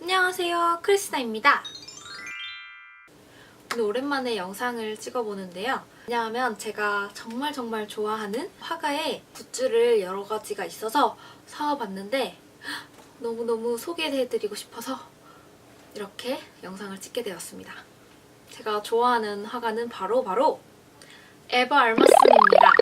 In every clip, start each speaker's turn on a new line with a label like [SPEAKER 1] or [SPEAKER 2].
[SPEAKER 1] 안녕하세요. 크리스나입니다. 오늘 오랜만에 영상을 찍어보는데요. 왜냐하면 제가 정말 정말 좋아하는 화가의 굿즈를 여러 가지가 있어서 사와봤는데 너무너무 소개해드리고 싶어서 이렇게 영상을 찍게 되었습니다. 제가 좋아하는 화가는 바로 바로 에바 알머슨입니다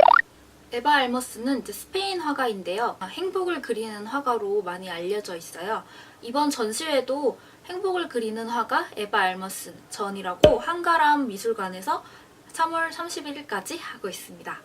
[SPEAKER 1] 에바 알머스는 이제 스페인 화가인데요. 행복을 그리는 화가로 많이 알려져 있어요. 이번 전시회도 행복을 그리는 화가 에바 알머슨 전이라고 한가람 미술관에서 3월 31일까지 하고 있습니다.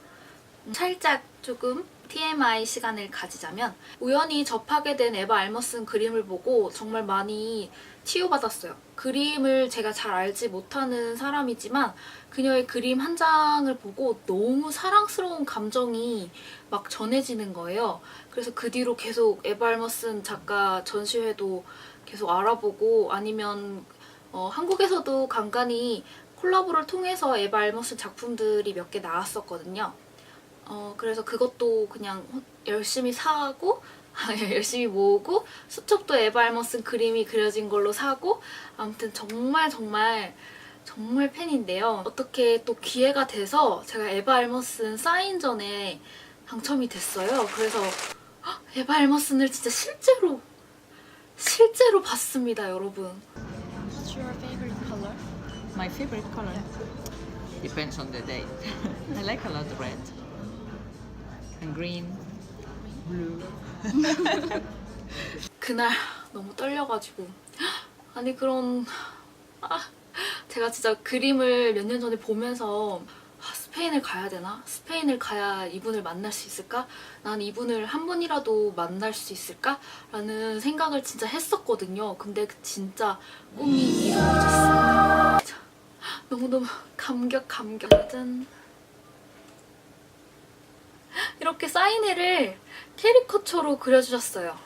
[SPEAKER 1] 음, 살짝 조금 TMI 시간을 가지자면 우연히 접하게 된 에바 알머슨 그림을 보고 정말 많이 치유받았어요. 그림을 제가 잘 알지 못하는 사람이지만 그녀의 그림 한 장을 보고 너무 사랑스러운 감정이 막 전해지는 거예요. 그래서 그 뒤로 계속 에바 알머슨 작가 전시회도 계속 알아보고 아니면 어, 한국에서도 간간히 콜라보를 통해서 에바 알머슨 작품들이 몇 개 나왔었거든요. 어, 그래서 그것도 그냥 열심히 사고 열심히 모으고 수첩도 에바 알머슨 그림이 그려진 걸로 사고 아무튼 정말 정말 정말 팬인데요. 어떻게 또 기회가 돼서 제가 에바 알머슨 사인전에 당첨이 됐어요. 그래서 헉, 에바 알머슨을 진짜 실제로 실제로 봤습니다, 여러분.
[SPEAKER 2] What's your favorite color?
[SPEAKER 3] My favorite color depends on the day. I like a lot of red green, blue.
[SPEAKER 1] 그날 너무 떨려가지고 아니 그런 아, 제가 진짜 그림을 몇 년 전에 보면서 아, 스페인을 가야 되나? 스페인을 가야 이분을 만날 수 있을까? 난 이분을 한 번이라도 만날 수 있을까? 라는 생각을 진짜 했었거든요. 근데 진짜 꿈이 이루어졌어요. 너무너무 감격 감격 짠 이렇게 사인회를 캐리커처로 그려주셨어요.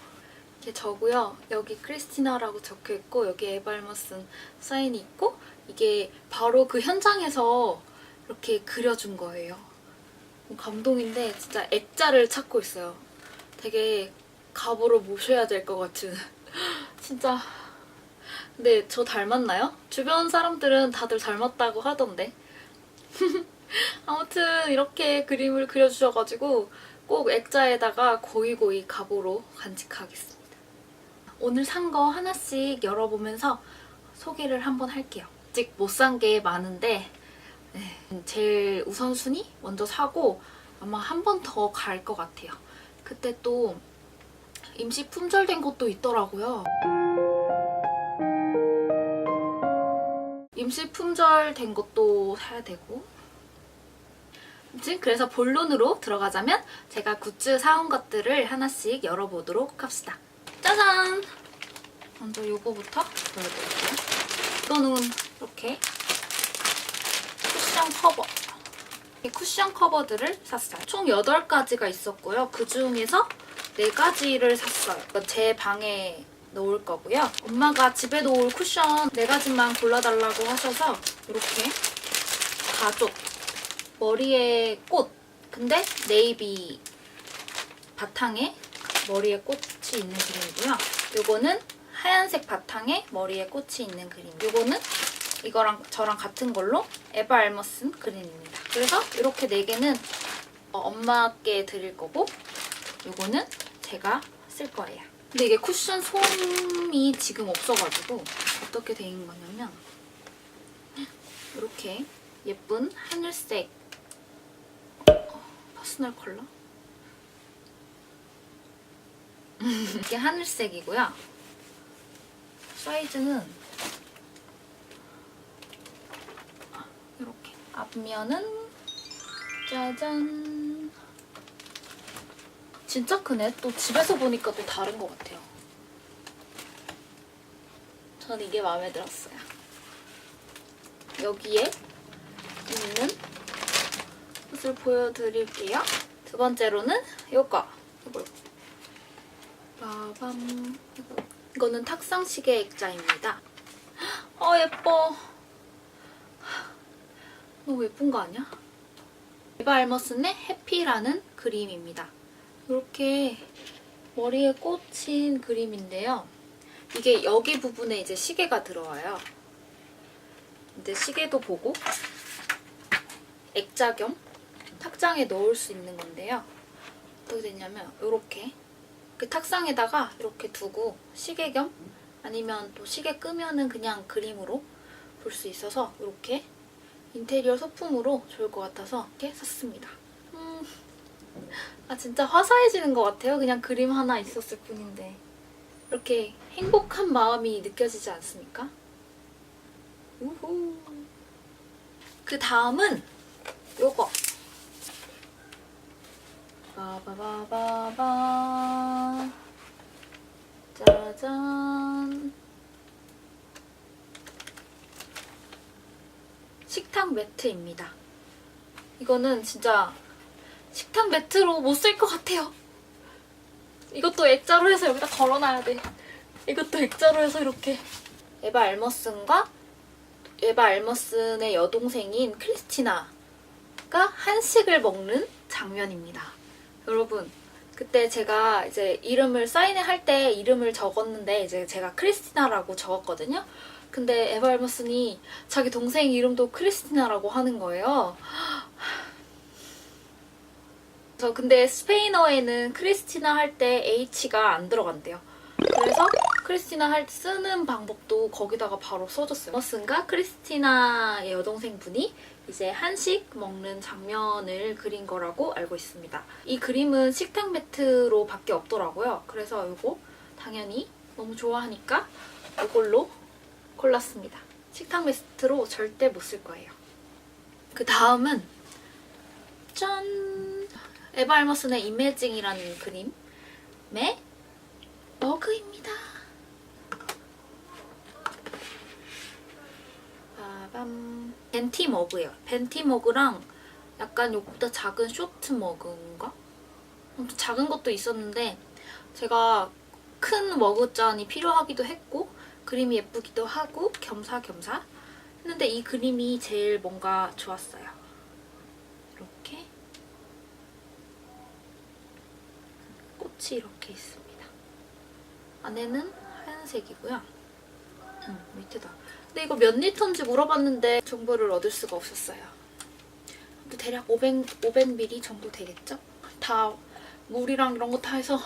[SPEAKER 1] 이게 저고요. 여기 크리스티나라고 적혀 있고 여기 에발머슨 사인이 있고 이게 바로 그 현장에서 이렇게 그려준 거예요. 감동인데 진짜 액자를 찾고 있어요. 되게 갑으로 모셔야 될 것 같은 진짜 근데 저 닮았나요? 주변 사람들은 다들 닮았다고 하던데 아무튼 이렇게 그림을 그려주셔가지고 꼭 액자에다가 고이고이 갑오로 간직하겠습니다. 오늘 산 거 하나씩 열어보면서 소개를 한번 할게요. 아직 못 산 게 많은데 네, 제일 우선순위 먼저 사고 아마 한 번 더 갈 것 같아요. 그때 또 임시 품절된 것도 있더라고요. 임시 품절된 것도 사야 되고 아무튼 그래서 본론으로 들어가자면 제가 굿즈 사온 것들을 하나씩 열어보도록 합시다. 짜잔! 먼저 이거부터 보여드릴게요. 이거는 이렇게 쿠션 커버. 이 쿠션 커버들을 샀어요. 총 8가지가 있었고요. 그 중에서 4가지를 샀어요. 제 방에 놓을 거고요. 엄마가 집에 놓을 쿠션 4가지만 골라달라고 하셔서 이렇게 가족 머리에 꽃 근데 네이비 바탕에 머리에 꽃이 있는 그림이고요. 요거는 하얀색 바탕에 머리에 꽃이 있는 그림. 요거는 이거랑 저랑 같은 걸로 에바 알머슨 그림입니다. 그래서 이렇게 네 개는 어, 엄마께 드릴 거고 요거는 제가 쓸 거예요. 근데 이게 쿠션 솜이 지금 없어가지고 어떻게 돼 있는 거냐면 이렇게 예쁜 하늘색 어, 퍼스널 컬러 이게 하늘색이고요. 사이즈는 이렇게 앞면은 짜잔 진짜 크네. 또 집에서 보니까 또 다른 것 같아요. 전 이게 마음에 들었어요. 여기에 있는 옷을 보여드릴게요. 두 번째로는 이거. 이거. 빠밤. 이거. 이거는 탁상 시계 액자입니다. 어 예뻐. 너무 예쁜 거 아니야? 에바 알머슨의 해피라는 그림입니다. 이렇게 머리에 꽂힌 그림인데요. 이게 여기 부분에 이제 시계가 들어와요. 이제 시계도 보고 액자 겸 탁장에 넣을 수 있는 건데요. 어떻게 되냐면 이렇게 그 탁상에다가 이렇게 두고 시계 겸 아니면 또 시계 끄면은 그냥 그림으로 볼 수 있어서 이렇게 인테리어 소품으로 좋을 것 같아서 이렇게 샀습니다. 음, 아 진짜 화사해지는 것 같아요. 그냥 그림 하나 있었을 뿐인데 이렇게 행복한 마음이 느껴지지 않습니까? 우후. 그 다음은 요거. 바바바바바. 짜잔. 식탁 매트입니다. 이거는 진짜 식탁 매트로 못 쓸 것 같아요. 이것도 액자로 해서 여기다 걸어놔야 돼. 이것도 액자로 해서 이렇게. 에바 알머슨과 에바 알머슨의 여동생인 크리스티나가 한식을 먹는 장면입니다. 여러분, 그때 제가 이제 이름을 사인회 할 때 이름을 적었는데 이제 제가 크리스티나라고 적었거든요. 근데 에바 알머슨이 자기 동생 이름도 크리스티나라고 하는 거예요. 저 근데 스페인어에는 크리스티나 할 때 H가 안 들어간대요. 그래서 크리스티나 할때 쓰는 방법도 거기다가 바로 써줬어요. 머슨과 크리스티나의 여동생분이 이제 한식 먹는 장면을 그린 거라고 알고 있습니다. 이 그림은 식탁 매트로 밖에 없더라고요. 그래서 이거 당연히 너무 좋아하니까 이걸로 골랐습니다. 식탁 매트로 절대 못 쓸 거예요. 그 다음은 짠! 에바 알머슨의 이매징이라는 그림의 머그입니다. 빠밤. 벤티 머그예요. 벤티 머그랑 약간 요보다 작은 쇼트 머그인가? 아무튼 작은 것도 있었는데 제가 큰 머그잔이 필요하기도 했고 그림이 예쁘기도 하고 겸사겸사 했는데 이 그림이 제일 뭔가 좋았어요. 이렇게 꽃이 이렇게 있습니다. 안에는 하얀색이고요. 음, 밑에다. 근데 이거 몇 리터인지 물어봤는데 정보를 얻을 수가 없었어요. 근데 대략 500, 500ml 정도 되겠죠? 다 물이랑 이런 거 다 해서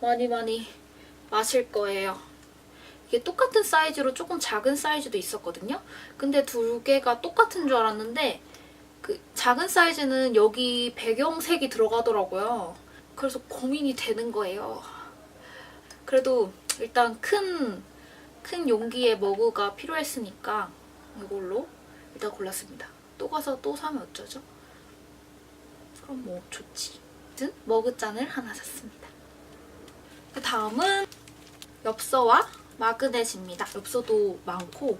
[SPEAKER 1] 많이 많이 마실 거예요. 이게 똑같은 사이즈로 조금 작은 사이즈도 있었거든요. 근데 두 개가 똑같은 줄 알았는데 그 작은 사이즈는 여기 배경색이 들어가더라고요. 그래서 고민이 되는 거예요. 그래도 일단 큰, 큰 용기의 머그가 필요했으니까 이걸로 일단 골랐습니다. 또 가서 또 사면 어쩌죠? 그럼 뭐 좋지. 아무튼 머그잔을 하나 샀습니다. 그 다음은 엽서와 마그넷입니다. 엽서도 많고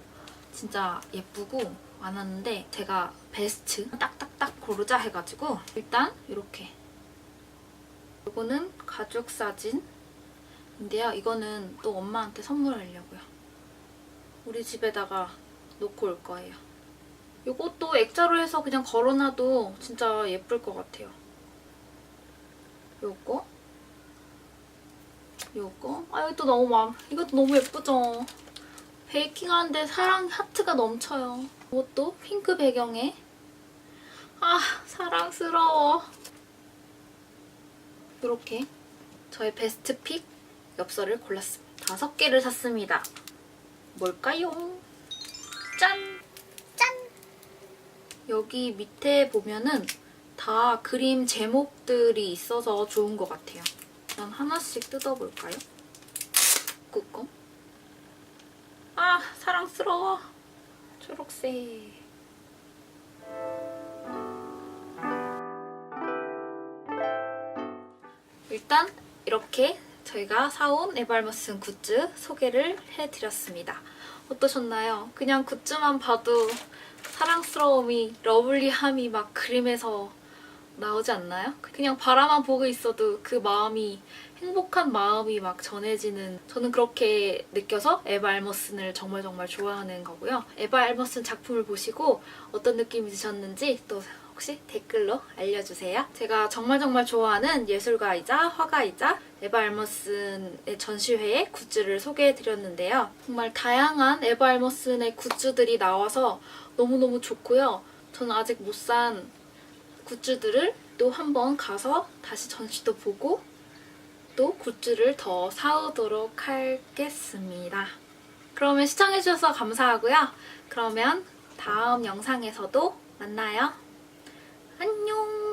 [SPEAKER 1] 진짜 예쁘고 많았는데 제가 베스트 딱딱딱 고르자 해가지고 일단 이렇게 이거는 가족 사진 인데요. 이거는 또 엄마한테 선물하려고요. 우리 집에다가 놓고 올 거예요. 이것도 액자로 해서 그냥 걸어놔도 진짜 예쁠 것 같아요. 요거 요거 아 이것도 너무 마 이것도 너무 예쁘죠? 베이킹하는데 사랑 하트가 넘쳐요. 이것도 핑크 배경에 아 사랑스러워. 이렇게 저의 베스트 픽 엽서를 골랐습니다. 다섯 개를 샀습니다. 뭘까요? 짠! 짠! 여기 밑에 보면은 다 그림 제목들이 있어서 좋은 것 같아요. 일단 하나씩 뜯어볼까요? 꾹꾹. 아, 사랑스러워. 초록색. 일단 이렇게 저희가 사온 에발머슨 굿즈 소개를 해드렸습니다. 어떠셨나요? 그냥 굿즈만 봐도 사랑스러움이, 러블리함이 막 그림에서 나오지 않나요? 그냥 바라만 보고 있어도 그 마음이 행복한 마음이 막 전해지는 저는 그렇게 느껴서 에바 알머슨을 정말 정말 좋아하는 거고요. 에바 알머슨 작품을 보시고 어떤 느낌이 드셨는지 또 혹시 댓글로 알려주세요. 제가 정말 정말 좋아하는 예술가이자 화가이자 에바 알머슨의 전시회의 굿즈를 소개해드렸는데요. 정말 다양한 에바 알머슨의 굿즈들이 나와서 너무너무 좋고요. 저는 아직 못 산 굿즈들을 또 한번 가서 다시 전시도 보고 또 굿즈를 더 사오도록 하겠습니다. 그러면 시청해주셔서 감사하고요. 그러면 다음 영상에서도 만나요. 안녕!